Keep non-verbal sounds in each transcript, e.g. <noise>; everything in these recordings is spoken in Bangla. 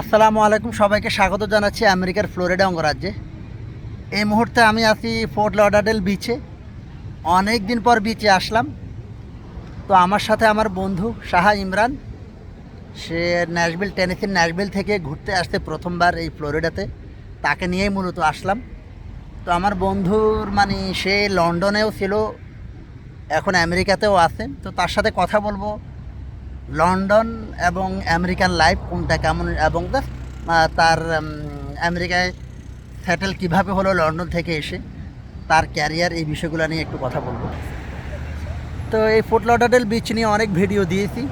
আসসালামু আলাইকুম, সবাইকে স্বাগত জানাচ্ছি আমেরিকার ফ্লোরিডা অঙ্গরাজ্যে। এই মুহূর্তে আমি আছি ফোর্ট লডাডেল বিচে অনেক দিন পর বিচে আসলাম। তো আমার সাথে আমার বন্ধু সাহা ইমরান। সে ন্যাশবিল টেনেসির ন্যাশবিল থেকে ঘুরতে আসতে প্রথমবার এই ফ্লোরিডাতে। তাকে নিয়েই মূলত আসলাম। তো আমার বন্ধুর মানে সে লন্ডনেও ছিল, এখন আমেরিকাতেও আছেন তো তার সাথে কথা বলব। লন্ডন এবং আমেরিকান লাইফ কোনটা কেমন এবং তার আমেরিকায় সেটেল কীভাবে হলো লন্ডন থেকে এসে তার ক্যারিয়ার এই বিষয়গুলো নিয়ে একটু কথা বলব। তো এই ফুট লডাডেল বিচ নিয়ে অনেক ভিডিও দিয়েছি।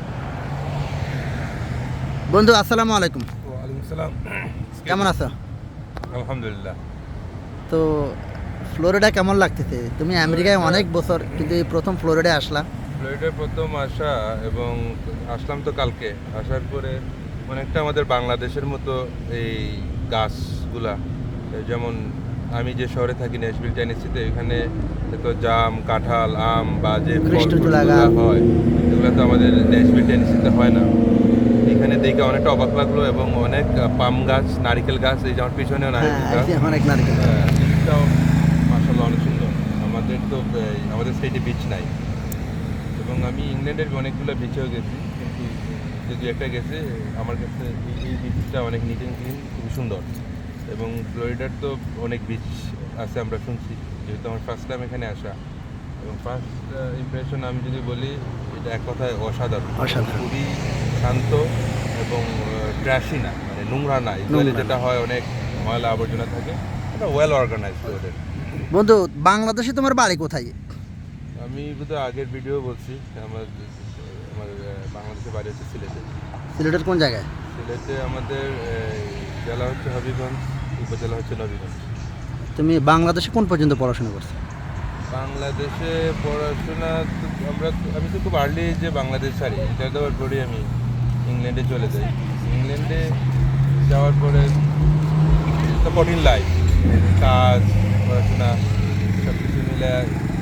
বন্ধু আসসালামু আলাইকুম। কেমন আছো? আলহামদুলিল্লাহ। তো ফ্লোরিডা কেমন লাগতেছে? তুমি আমেরিকায় অনেক বছর কিন্তু এই প্রথম ফ্লোরিডায় আসলা। ফ্লোরিডার প্রথম আসা এবং আসলাম তো কালকে। আসার পরে অনেকটা আমাদের বাংলাদেশের মতো এই গাছগুলা যেমন আমি যে শহরে থাকি ন্যাশভিল টেনেসিতে এখানে তো জাম কাঁঠাল আম বা যে হয় এগুলো তো আমাদের ন্যাশভিল টেনেসিতে হয় না। এখানে দেখে অনেকটা অবাক লাগল এবং অনেক পাম গাছ নারিকেল গাছ এই যে আমার পিছনেও নারিকেল হ্যাঁ গাছ। অনেক নারকেল হ্যাঁ, মাসাল্লাহ অনেক সুন্দর। আমাদের তো আমাদের স্টেটে বিচ নাই। আমি ইংল্যান্ডের অনেকগুলো বিচেও গেছি। কিন্তু যদি একটা গেছে আমার কাছে এই- বিচটা অনেক নিট অ্যান্ড ক্লিন খুবই সুন্দর। এবং ফ্লোরিডার তো অনেক বিচ আছে আমরা শুনছি যেহেতু আমার ফার্স্ট টাইম এখানে আসা। এবং ফার্স্ট ইমপ্রেশন আমি যদি বলি এটা এক কথায় অসাধারণ। খুবই শান্ত এবং ট্র্যাশি না মানে নোংরা না। ইসরায়েলে। যেটা হয় অনেক ময়লা আবর্জনা থাকে এটা ওয়েল অর্গানাইজ ওদের বন্ধু বাংলাদেশে তোমার বাড়ি কোথায়? আমি বোধহয় আগের ভিডিও বলছি আমার আমার আহ, বাংলাদেশের বাড়ি হচ্ছে সিলেটে। সিলেটের কোন জায়গায়? সিলেটে আমাদের জেলা হচ্ছে হবিগঞ্জ উপজেলা হচ্ছে নবীগঞ্জ। তুমি বাংলাদেশে কোন পর্যন্ত পড়াশোনা করছ? বাংলাদেশে পড়াশোনা তো আমরা আমি তো খুব আর্লি যে বাংলাদেশ ছাড়ি এটা দেওয়ার পরে আমি ইংল্যান্ডে চলে যাই। ইংল্যান্ডে যাওয়ার পরে তো কঠিন লাইফ কাজ পড়াশোনা সব কিছু মিলে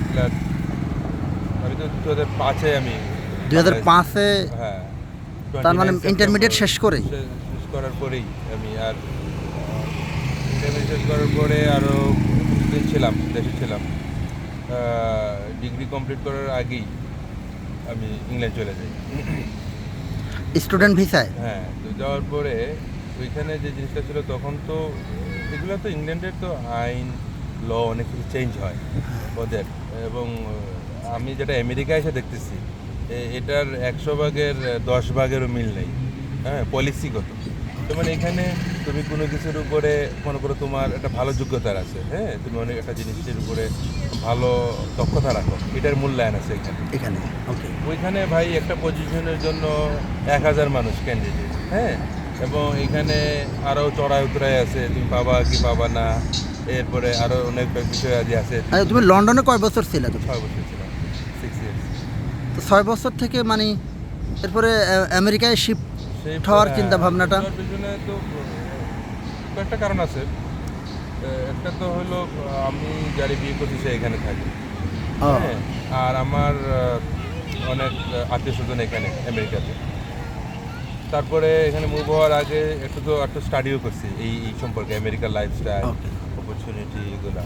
তো দু হাজার পাঁচে আমি দুই হাজার পাঁচে হ্যাঁ তার মানে 29 intermediate সেপ্টেম্বর শেষ করেই? শে- শেষ করার পরেই আমি আর ইন্টারমিডিয়েট শেষ করার পরে আরও কিছুদিন ছিলাম দেশে ছিলাম। ডিগ্রি কমপ্লিট করার আগেই আমি ইংল্যান্ড চলে যাই। স্টুডেন্ট ভিসায় হ্যাঁ তো যাওয়ার পরে ওইখানে যে জিনিসটা ছিল তখন তো এগুলো তো ইংল্যান্ডের তো আইন ল অনেক কিছু চেঞ্জ হয়। ওদের এবং আমি যেটা আমেরিকায় এসে দেখতেছি এটার একশো ভাগের দশ ভাগেরও মিল নেই। হ্যাঁ পলিসিগত। যেমন এখানে তুমি কোনো কিছুর উপরে মনে করো তোমার একটা ভালো যোগ্যতার আছে হ্যাঁ? তুমি অনেক একটা জিনিসের উপরে ভালো দক্ষতা রাখো। এটার মূল্যায়ন আছে এখানে। এখানে ওকে ওইখানে ভাই একটা পজিশনের জন্য এক হাজার মানুষ ক্যান্ডিডেট হ্যাঁ? এবং এখানে আরও চড়াই উতরাই আছে তুমি পাবা কি পাবা না এরপরে আরও অনেক বিষয় আদি আছে। আচ্ছা, তুমি লন্ডনে কয় বছর ছিল ছয় বছর তো ছয় বছর থেকে মানে এরপরে আমেরিকায় শিফট হওয়ার চিন্তা ভাবনাটা? পিছনে তো আহ, কয়েকটা কারণ আছে। একটা তো হলো আমি যারে বিয়ে করছি সে এখানে থাকি। হ্যাঁ, আর আমার অনেক আত্মীয় স্বজন এখানে আমেরিকাতে। তারপরে এখানে মুভ হওয়ার আগে একটু তো একটু স্টাডিও করছি এই এই সম্পর্কে আমেরিকার লাইফস্টাইল. অপরচুনিটি এগুলো।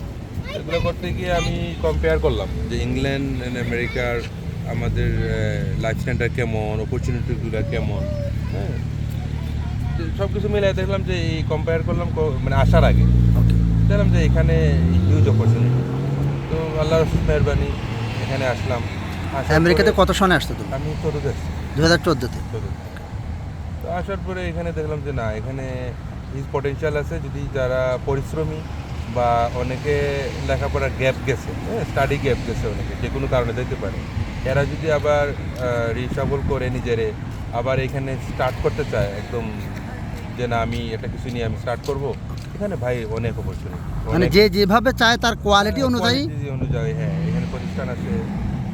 এগুলো করতে গিয়ে আমি কম্পেয়ার করলাম যে ইংল্যান্ড অ্যান্ড আমেরিকার আমাদের লাইফস্টাইলটা কেমন অপরচুনিটিগুলো কেমন? হ্যাঁ। সব কিছু মিলাই দেখলাম যে এই কম্পেয়ার করলাম মানে আসার আগে। দেখলাম যে এখানে হিউজ অপরচুনিটি তো আল্লাহর মেহরবানি এখানে আসলাম। আমেরিকাতে কত সনে আসতো তুমি? আমি চতুর্থ আসছি। দু হাজার চোদ্দোতে। তো আসার পরে এখানে দেখলাম যে না এখানে হিজ পটেনশিয়াল আছে। যদি যারা পরিশ্রমী বা অনেকে লেখাপড়ার গ্যাপ গেছে হ্যাঁ স্টাডি গ্যাপ গেছে অনেকে যে কোনো কারণে যেতে পারে। এরা যদি আবার রিসাবল করে নিজেরে আবার এখানে স্টার্ট করতে চায় একদম যে না আমি একটা কিছু নিয়ে আমি স্টার্ট করব এখানে ভাই অনেক অপরচুনিটি মানে যে যেভাবে চায় তার কোয়ালিটি অনুযায়ী Quality অনুযায়ী হ্যাঁ এখানে প্রতিষ্ঠান আছে।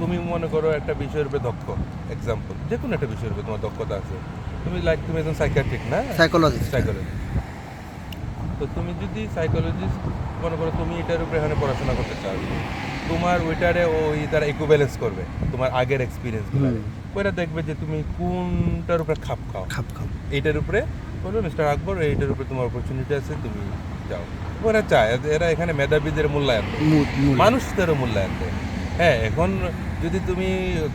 তুমি মনে করো একটা বিষয়ের উপরে দক্ষ এক্সাম্পল যে কোনো একটা বিষয়ের উপরে তোমার দক্ষতা আছে। তুমি লাইক তুমি একজন সাইকিয়াট্রিক না? সাইকোলজিস্ট সাইকোলজি তো তুমি যদি সাইকোলজিস্ট মনে করো তুমি এটার উপরে এখানে পড়াশোনা করতে চাও তোমার ওইটারে ওই তারা ইকুব্যালেন্স করবে তোমার আগের এক্সপিরিয়েন্সগুলো হুম। ওইটা দেখবে যে তুমি কোনটার উপরে খাপ খাও খাপ খাও এইটার উপরে বলল মিস্টার আকবর এইটার উপরে তোমার অপরচুনিটি আছে তুমি যাও ওরা চায় এরা এখানে মেধাবীদের মূল্যায়ন। মানুষদেরও মূল্যায়ন দেয় হ্যাঁ এখন যদি তুমি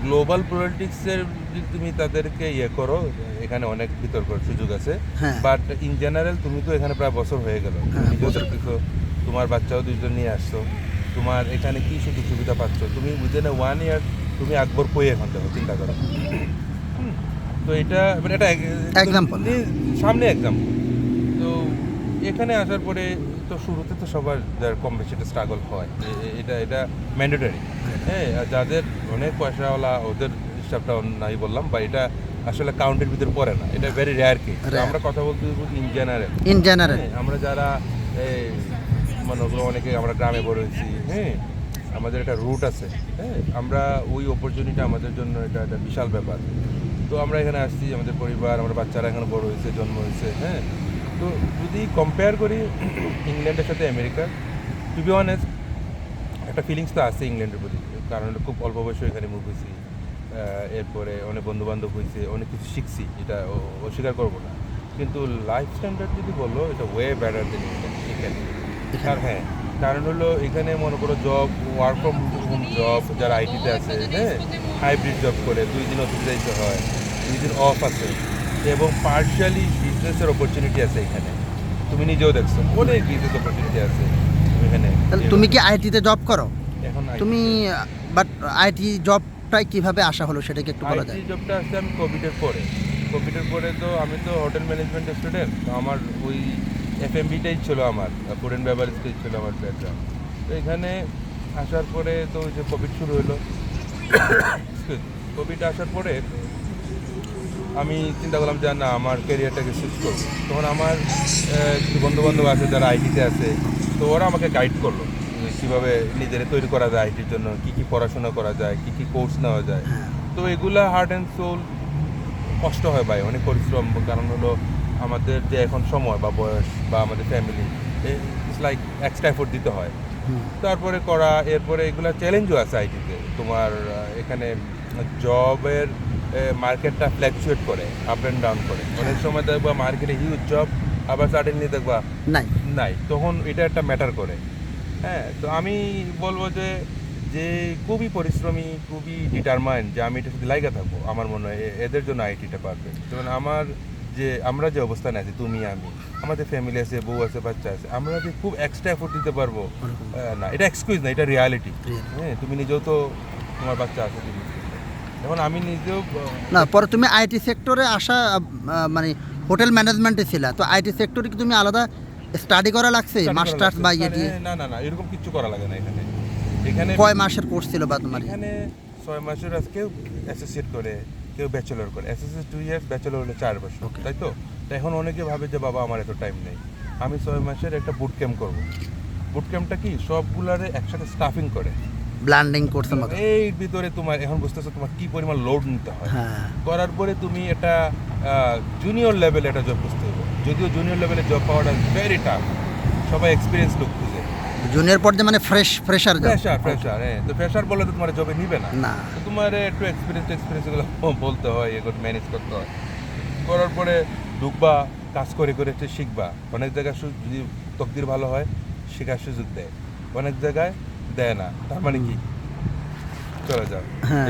গ্লোবাল পলিটিক্সের যদি তুমি তাদেরকে ইয়ে করো এখানে অনেক বিতর্কের সুযোগ আছে। বাট ইন জেনারেল তুমি তো এখানে প্রায় বছর হয়ে গেল হ্যাঁ। দেখতেছো তোমার বাচ্চাও দুইজন নিয়ে আসছো তোমার এখানে কি সুযোগ সুবিধা পাচ্ছ? তুমি উইদিন এ ওয়ান ইয়ার তুমি আকবর কই এখন দেখো চিন্তা করো। তো এটা মানে এটা এক- Example. নি- সামনে এক্সাম্পল তো এখানে আসার পরে তো শুরুতে তো সবার যার কম বেশি একটা স্ট্রাগল হয়। এটা এটা ম্যান্ডেটরি হ্যাঁ আর যাদের অনেক পয়সাওয়ালা ওদের হিসাবটা নাই বললাম বা এটা আসলে কাউন্টের ভিতরে পড়ে না। এটা ভেরি রেয়ার কেস. আমরা কথা বলতে ইন জেনারেল ইন জেনারেল আমরা যারা মনে করো অনেকে আমরা গ্রামে বড় হয়েছি হ্যাঁ? আমাদের একটা রুট আছে হ্যাঁ? আমরা ওই অপরচুনিটি আমাদের জন্য এটা একটা বিশাল ব্যাপার। তো আমরা এখানে আসছি, আমাদের পরিবার, আমার বাচ্চারা এখানে বড় হয়েছে, জন্ম হয়েছে হ্যাঁ? তো যদি কম্পেয়ার করি <clears throat> ইংল্যান্ডের সাথে আমেরিকা টু বি অনেস্ট একটা ফিলিংস তো আছে ইংল্যান্ডের প্রতি, কারণ খুব অল্প বয়সে এখানে মুভ হয়েছি। এরপরে অনেক বন্ধু বান্ধব হয়েছে, অনেক কিছু শিখছি, এটা অস্বীকার করব না। কিন্তু লাইফ স্ট্যান্ডার্ড যদি বলল এটা ওয়ে বেটার দেন এখানে। হ্যাঁ কারণ হলো এখানে মনে করো job work from home job যারা আইটিতে আছে হ্যাঁ হাইব্রিড জব করে দুই দিন অফিসে যাইতে হয় দুই দিন অফ আছে এবং পার্শিয়ালি বিজনেসের অপরচুনিটি আছে এখানে। তুমি নিজেও দেখছ অনেক বিজনেস অপরচুনিটি আছে এখানে। তুমি কি আইটিতে জব করো? এখন তুমি বাট আইটি জবটাই কীভাবে আসা হলো সেটাকে একটু বলা যায় আইটি জবটা আসছে আমি কোভিডের পরে। কোভিডের পরে তো আমি তো হোটেল ম্যানেজমেন্ট স্টুডেন্ট তো আমার ওই এফ এম বিটাই ছিল আমার ফুড অ্যান্ড বেভারেজটাই ছিল আমার ব্যাকগ্রাউন্ড তো এখানে আসার পরে তো ওই যে কোভিড শুরু হলো। কোভিড আসার পরে আমি চিন্তা করলাম যে না, আমার ক্যারিয়ারটাকে সুইচ করব। তখন আমার কিছু বন্ধু বান্ধব আছে যারা আইটিতে আছে, তো ওরা আমাকে গাইড করল কীভাবে নিজের তৈরি করা যায় আইটির জন্য, কী কী পড়াশোনা করা যায়, কী কী কোর্স নেওয়া যায়। তো এগুলা হার্ট অ্যান্ড সোল কষ্ট হয় ভাই, অনেক পরিশ্রম, কারণ হলো আমাদের যে এখন সময় বা বয়স বা আমাদের family it's like extra effort দিতে হয়। তারপরে করা এরপরে এগুলো চ্যালেঞ্জও আছে আইটিতে তোমার এখানে জবের মার্কেটটা ফ্ল্যাকচুয়েট করে আপ অ্যান্ড ডাউন করে। অনেক সময় দেখবা মার্কেটে হিউজ জব আবার সাডেনলি দেখবা নাই। নাই। তখন এটা একটা ম্যাটার করে। হ্যাঁ তো আমি বলব যে যে খুবই পরিশ্রমী খুবই ডিটারমাইন্ড যে আমি এটা শুধু লাইগা থাকব। আমার মনে হয় এদের জন্য আইটিটা পারবে যেমন আমার যে আমরা যে অবস্থানে আছি তুমি আমি আমাদের ফ্যামিলি আছে বউ আছে বাচ্চা আছে আমরা যে খুব এক্সট্রা এফোর্ট দিতে পারব না এটা এক্সকিউজ না এটা রিয়ালিটি হ্যাঁ তুমি নিজেও তো তোমার বাচ্চা আছে তুমি এখন আমি নিজেও না পরে তুমি আইটি সেক্টরে আসা মানে হোটেল ম্যানেজমেন্টে ছিলা তো আইটি সেক্টরে কি তুমি আলাদা স্টাডি করা লাগছে মাস্টার্স বা ইয়ে দিয়ে? না না না এরকম কিছু করা লাগে না এখানে। এখানে কয় মাসের কোর্স ছিল বা তোমার? এখানে ছয় মাসের আজ কেউ অ্যাসোসিয়েট করে। কেউ ব্যাচেলর করে। অ্যাসোসিয়েট টু ইয়ার্স ব্যাচেলর হলে চার বছর. তাই তো? তো এখন অনেকে ভাবে যে বাবা আমার এত টাইম নেই। আমি ছয় মাসের একটা বুট ক্যাম্প করব। বুট ক্যাম্পটা কি? সবগুলারে একসাথে স্টাফিং করে। ব্লান্ডিং কোর্সের মতো এই ভিতরে তোমার এখন বুঝতেছো তোমার কি পরিমাণ লোড নিতে হয়। হ্যাঁ। করার পরে তুমি এটা জুনিয়র লেভেলে একটা জব খুঁজতে হবে। যদিও জুনিয়র লেভেলে জব পাওয়াটা ভেরি টাফ সবাই এক্সপিরিয়েন্স লোক জুনিয়র পর্যায়ে মানে ফ্রেশ ফ্রেশার ফ্রেশার ফ্রেশার হ্যাঁ। তো ফ্রেশার বলে তো তোমার জবে নিবে না। না। তোমার একটু এক্সপিরিয়েন্স এক্সপিরিয়েন্স এগুলো <laughs> বলতে হয় এগুলো ম্যানেজ করতে হয়। করার পরে ঢুকবা কাজ করে করে একটু শিখবা। অনেক জায়গায় যদি তকদির ভালো হয় শেখার সুযোগ দেয়। অনেক জায়গায় দেয় না। তার মানে কি? চলে যাও। হ্যাঁ।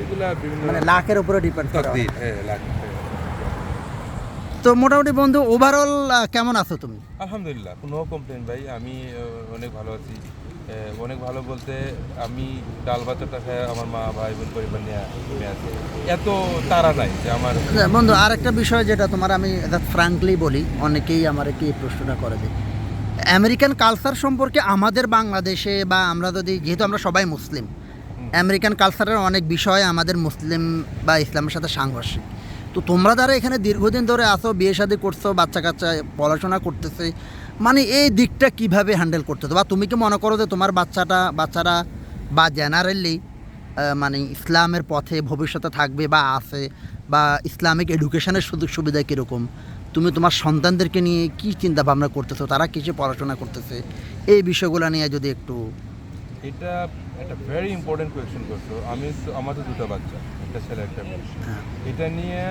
এগুলা বিভিন্ন মানে লাখের উপরে ডিপেন্ড করে তকদির হ্যাঁ লাগে তো মোটামুটি বন্ধু ওভারঅল কেমন আছো তুমি? আলহামদুলিল্লাহ কোনো কমপ্লেন ভাই। আমি অনেক ভালো আছি। অনেক ভালো বলতে আমি ডাল ভাতটা খাই আমার মা ভাই বোন পরিবার নিয়ে আছে এত তারা নাই যে আমার আচ্ছা, বন্ধু আর একটা বিষয় যেটা তোমার আমি ফ্রাঙ্কলি বলি অনেকেই আমার কি প্রশ্নটা করে যে আমেরিকান কালচার সম্পর্কে আমাদের বাংলাদেশে বা আমরা যদি যেহেতু আমরা সবাই মুসলিম আমেরিকান কালচারের অনেক বিষয় আমাদের মুসলিম বা ইসলামের সাথে সাংঘর্ষিক। তো তোমরা যারা এখানে দীর্ঘদিন ধরে আসো বিয়ে শাদী করছ বাচ্চা কাচ্চা পড়াশোনা করতেছে মানে এই দিকটা কীভাবে হ্যান্ডেল করতেছো? বা তুমি কি মনে করো যে তোমার বাচ্চাটা, বাচ্চারা বা জেনারেলি মানে ইসলামের পথে ভবিষ্যতে থাকবে বা আছে, বা ইসলামিক এডুকেশনের সুযোগ সুবিধা কীরকম? তুমি তোমার সন্তানদেরকে নিয়ে কী চিন্তাভাবনা করতেছো? তারা কিসে পড়াশোনা করতেছে? এই বিষয়গুলো নিয়ে যদি একটু এটা একটা ভেরি ইম্পর্টেন্ট কোয়েশ্চেন করছ। আমি তো আমার দুটো বাচ্চা একটা ছেলে একটা মেয়ে। হ্যাঁ। এটা নিয়ে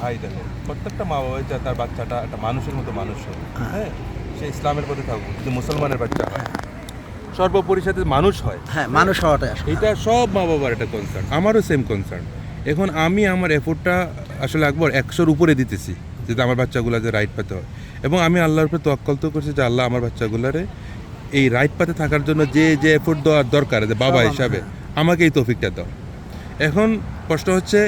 ভাই দেখো প্রত্যেকটা মা বাবা চায় তার বাচ্চাটা একটা মানুষের মতো মানুষ হোক। হ্যাঁ। সে ইসলামের পথে থাকুক যদি মুসলমানের বাচ্চা হয়। সর্বোপরি সাথে মানুষ হয় হ্যাঁ মানুষ হওয়াটা এটা সব মা বাবার একটা কনসার্ন আমারও সেম কনসার্ন এখন আমি আমার এফোর্টটা আসলে একবার একশোর উপরে দিতেছি যাতে আমার বাচ্চাগুলো যে রাইট পাতে হয়। এবং আমি আল্লাহর উপরে তো করছি যে আল্লাহ আমার বাচ্চাগুলারে এই রাইট পাতে থাকার জন্য যে যে এফোর্ট দেওয়ার দরকার যে বাবা হিসাবে আমাকে এই তৌফিকটা দাও। এখন প্রশ্ন হচ্ছে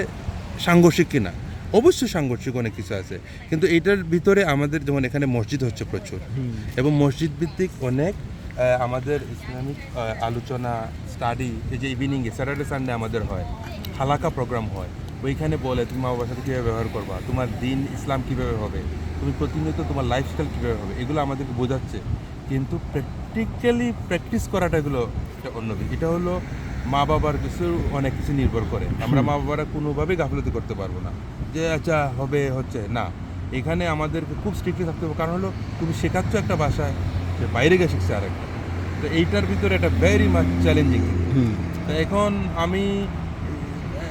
সাংঘর্ষিক কিনা? অবশ্যই সাংঘর্ষিক অনেক কিছু আছে। কিন্তু এইটার ভিতরে আমাদের যেমন এখানে মসজিদ হচ্ছে প্রচুর। এবং মসজিদ ভিত্তিক অনেক আমাদের ইসলামিক আলোচনা স্টাডি এই যে ইভিনিংয়ে স্যাটারডে সানডে আমাদের হয়। হালাকা প্রোগ্রাম হয়। ওইখানে বলে তুমি মা বাবার সাথে কীভাবে ব্যবহার করবা? তোমার দিন ইসলাম কীভাবে হবে? তুমি প্রতিনিয়ত তোমার লাইফস্টাইল কীভাবে হবে? এগুলো আমাদেরকে বোঝাচ্ছে। কিন্তু প্র্যাকটিক্যালি প্র্যাকটিস করাটা এগুলো একটা অন্য দিক। এটা হলো মা বাবার কিছু অনেক কিছু নির্ভর করে। আমরা মা বাবারা কোনোভাবেই গাফলতি করতে পারব না। যে আচ্ছা হবে হচ্ছে না। এখানে আমাদেরকে খুব স্ট্রিক্টলি থাকতে হবে। কারণ হলো তুমি শেখাচ্ছ একটা ভাষায় সে বাইরে গিয়ে শিখছে আরেকটা। তো এইটার ভিতরে একটা ভেরি মাচ চ্যালেঞ্জিং তো এখন আমি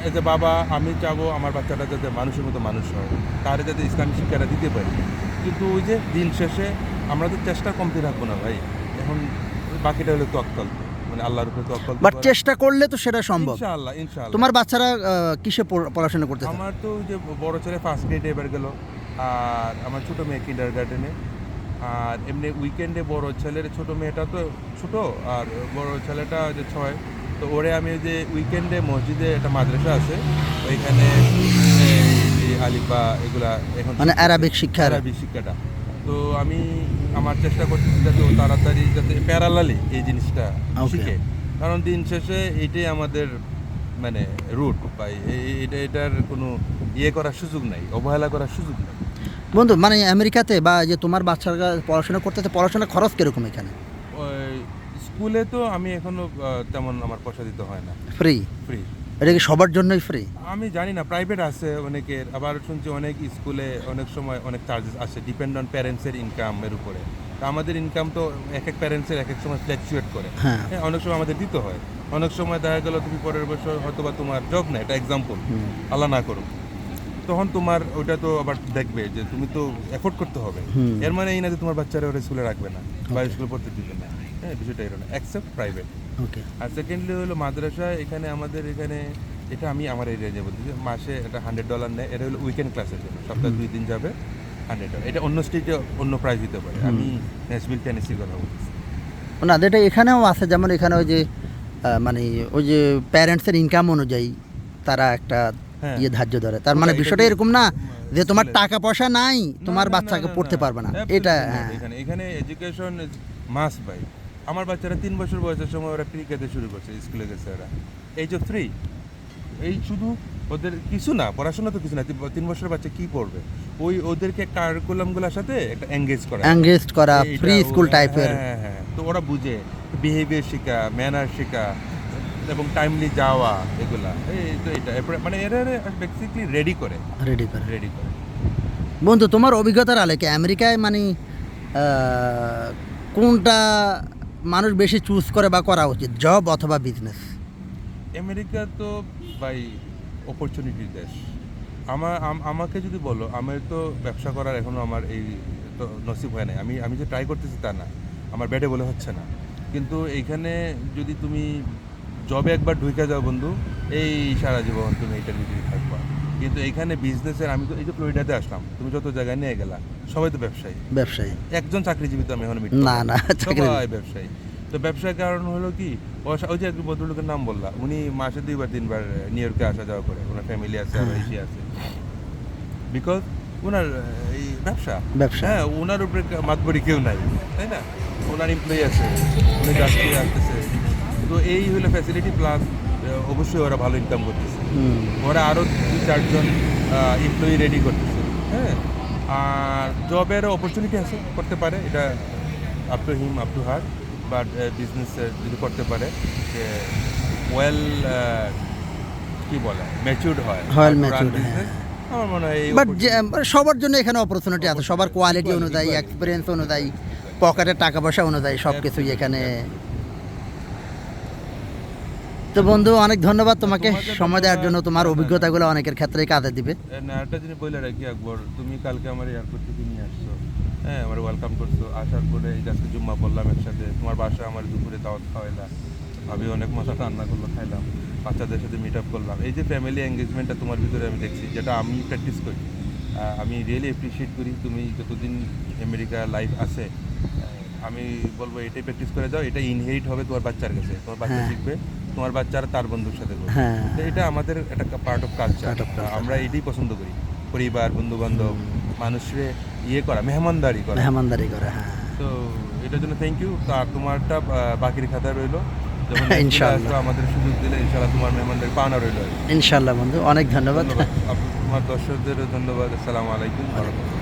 এজ এ বাবা আমি চাবো আমার বাচ্চাটা যাতে মানুষের মতো মানুষ হয়। তার যাতে ইসলামী শিক্ষাটা দিতে পারি। কিন্তু ওই যে দিন শেষে আমরা তো চেষ্টা কমতে রাখব না ভাই। এখন বাকিটা হলো তক্কল মানে আল্লাহর উপরে তক্কল বাট চেষ্টা করলে তো সেটা সম্ভব। ইনশাআল্লাহ ইনশাআল্লাহ। তোমার বাচ্চারা কিসে পড়াশোনা করতেছে? আমার তো যে বড় ছেলে ফার্স্ট গ্রেডে এবার গেল। আর আমার ছোট মেয়ে কিন্ডার গার্ডেনে আর এমনি উইকেন্ডে বড় ছেলের ছোট মেয়েটা তো ছোট আর বড় ছেলেটা যে ছয়। তো ওরে আমি যে উইকেন্ডে মসজিদে একটা মাদ্রাসা আছে। ওইখানে আলিফা এগুলা এখন মানে আরবিক শিক্ষা আরবি শিক্ষাটা। তো আমি আমার চেষ্টা করতেছি যাতে ও তাড়াতাড়ি যাতে প্যারালালি এই জিনিসটা শিখে। কারণ দিন শেষে এইটাই আমাদের মানে রুট বা এই- এটা এটার কোনো ইয়ে করার সুযোগ নাই অবহেলা করার সুযোগ নাই। বন্ধু মানে আমেরিকাতে বা যে তোমার বাচ্চারা পড়াশোনা করতেছে পড়াশোনা খরচ কীরকম এখানে? স্কুলে তো আমি এখনও তেমন আমার পয়সা দিতে হয় না। ফ্রি ফ্রি এটা কি সবার জন্যই ফ্রি আমি জানি না প্রাইভেট আছে অনেকের। আবার শুনছি অনেক স্কুলে অনেক সময় অনেক চার্জেস আসে ডিপেন্ড অন প্যারেন্টসের ইনকামের উপরে। তা আমাদের ইনকাম তো এক এক প্যারেন্টসের এক এক সময় ফ্ল্যাকচুয়েট করে। হ্যাঁ। হ্যাঁ অনেক সময় আমাদের দিতে হয়। অনেক সময় দেখা গেল তুমি পরের বছর হয়তো বা তোমার জব না এটা এক্সাম্পল। আল্লাহ না করো তখন তোমার ওইটা তো আবার দেখবে যে তুমি তো এফোর্ড করতে হবে। এর মানে এই না যে তোমার বাচ্চারা ওরা স্কুলে রাখবে না বা স্কুলে পড়তে দিবে না। হ্যাঁ বিষয়টা এরকম অ্যাকসেপ্ট প্রাইভেট ওকে আর সেকেন্ডলি হলো মাদ্রাসা এখানে আমাদের এখানে এটা আমি আমার এরিয়া যে বলতেছি মাসে এটা হান্ড্রেড ডলার নেয় এটা হলো উইকেন্ড ক্লাসের জন্য সপ্তাহে দুই দিন যাবে হান্ড্রেড ডলার এটা অন্য স্টেটে অন্য প্রাইস দিতে পারে আমি ন্যাশভিল টেনেসি কথা বলতেছি না এটা এখানেও আছে যেমন এখানে ওই যে মানে ওই যে প্যারেন্টসের ইনকাম অনুযায়ী তারা একটা হ্যাঁ। ইয়ে ধার্য ধরে। তার মানে বিষয়টা এরকম না যে তোমার টাকা পয়সা নাই তোমার বাচ্চাকে পড়তে পারবে না। এটা হ্যাঁ। এখানে এখানে এডুকেশন মাস ভাই আমার বাচ্চারা তিন বছর বয়সের সময় ওরা ফ্রি খেতে শুরু করছে স্কুলে গেছে ওরা। এইজ অফ থ্রি এই শুধু ওদের কিছু না পড়াশোনা তো কিছু না তিন- বছরের বাচ্চা কি পড়বে? ওই ওদেরকে কারিকুলামগুলোর সাথে একটা এঙ্গেজ করা। এঙ্গেজড করা ফ্রি স্কুল টাইপের হ্যাঁ হ্যাঁ তো ওরা বুঝে বিহেভিয়ার শেখা ম্যানার শেখা এবং টাইমলি যাওয়া এগুলা। এই তো এটা। মানে এরা বেসিকলি রেডি করে। রেডি করে। রেডি করে। বন্ধু তোমার অভিজ্ঞতার আলোকে আমেরিকায় মানে কোনটা মানুষ বেশি চুজ করে বা করা উচিত, জব অথবা বিজনেস আমেরিকা তো বাই অপরচুনিটির দেশ। আমার আমাকে যদি বলো, আমার তো ব্যবসা করার এখনও আমার এই তো নসিব হয় নাই। আমি আমি যে ট্রাই করতেছি তা না, আমার ব্যাটে বলে হচ্ছে না। কিন্তু এইখানে যদি তুমি জবে একবার ঢুকে যাও বন্ধু। এই সারা জীবন তুমি এটার ভিতরে থাকবা। কিন্তু এইখানে বিজনেসের আমি তো এই যে ফ্লোরিডাতে আসলাম তুমি যত জায়গায় নিয়ে গেলা সবাই তো ব্যবসায়ী। ব্যবসায়ী। একজন চাকরিজীবী তো আমি এখন না, না, সবাই ব্যবসায়ী। তো ব্যবসার কারণ হলো কি ওই যে একজন ভদ্রলোকের নাম বললা উনি মাসে দুইবার তিনবার নিউ ইয়র্কে আসা যাওয়া করে। ওনার ফ্যামিলি আছে আর এসে আছে। বিকজ ওনার এই ব্যবসা। ব্যবসা। হ্যাঁ ওনার উপরে মাতবরি কেউ নাই তাই না? ওনার এমপ্লয়ি আছে উনি যাচ্ছে আসতেছে তো এই হলো ফ্যাসিলিটি প্লাস অবশ্যই ওরা ভালো ইনকাম করতেছে। ওরা আরও দুই চারজন এমপ্লয়ি রেডি করতেছে হ্যাঁ? আর জবের অপরচুনিটি আছে করতে পারে। এটা up to him up to her but business যদি করতে পারে যে ওয়েল কি বলে ম্যাচিউর্ড হয়। Business, হ্যাঁ। আমার মনে হয় বাট সবার জন্য এখানে অপরচুনিটি আছে। সবার কোয়ালিটি অনুযায়ী এক্সপিরিয়েন্স অনুযায়ী পকেটের টাকা পয়সা অনুযায়ী সব কিছুই এখানে তো বন্ধু অনেক ধন্যবাদ তোমাকে সময় দেওয়ার জন্য তোমার অভিজ্ঞতাগুলো অনেকের ক্ষেত্রেই কাজে দিবে। না একটা জিনিস বলে রাখি একবার তুমি কালকে আমার এয়ারপোর্ট থেকে নিয়ে আসছো। হ্যাঁ আমার ওয়েলকাম করছ। আসার পরে এই আজকে জুম্মা পড়লাম একসাথে তোমার বাসায় আমার দুপুরে দাওয়াত খাওয়াইলা। ভাবি অনেক মজা রান্না করল খাইলাম। বাচ্চাদের সাথে মিট আপ করলাম। এই যে ফ্যামিলি এঙ্গেজমেন্টটা তোমার ভিতরে আমি দেখছি যেটা আমি প্র্যাকটিস করি। আমি রিয়েলি অ্যাপ্রিসিয়েট করি তুমি যতদিন আমেরিকা লাইফ আছে আমি বলব এটাই প্র্যাকটিস করে যাও এটা ইনহেরিট হবে তোমার বাচ্চার কাছে। তোমার বাচ্চা হ্যাঁ। শিখবে তোমার বাচ্চারা তার বন্ধুর সাথে করবে। হ্যাঁ। তো এটা আমাদের একটা পার্ট অফ কালচার আমরা এটাই পছন্দ করি। পরিবার বন্ধু বান্ধব মানুষরে ইয়ে করা মেহমানদারি করা। মেহমানদারি করা হ্যাঁ। তো এটার জন্য থ্যাংক ইউ তো আর তোমারটা বাকির খাতায় রইল। ইনশাআল্লাহ। আমাদের সুযোগ দিলে ইনশাআল্লাহ তোমার মেহমানদারি পাওনা রইল। ইনশাল্লাহ বন্ধু অনেক ধন্যবাদ। ধন্যবাদ। আপ- তোমার দর্শকদেরও ধন্যবাদ। আসসালামু আলাইকুম।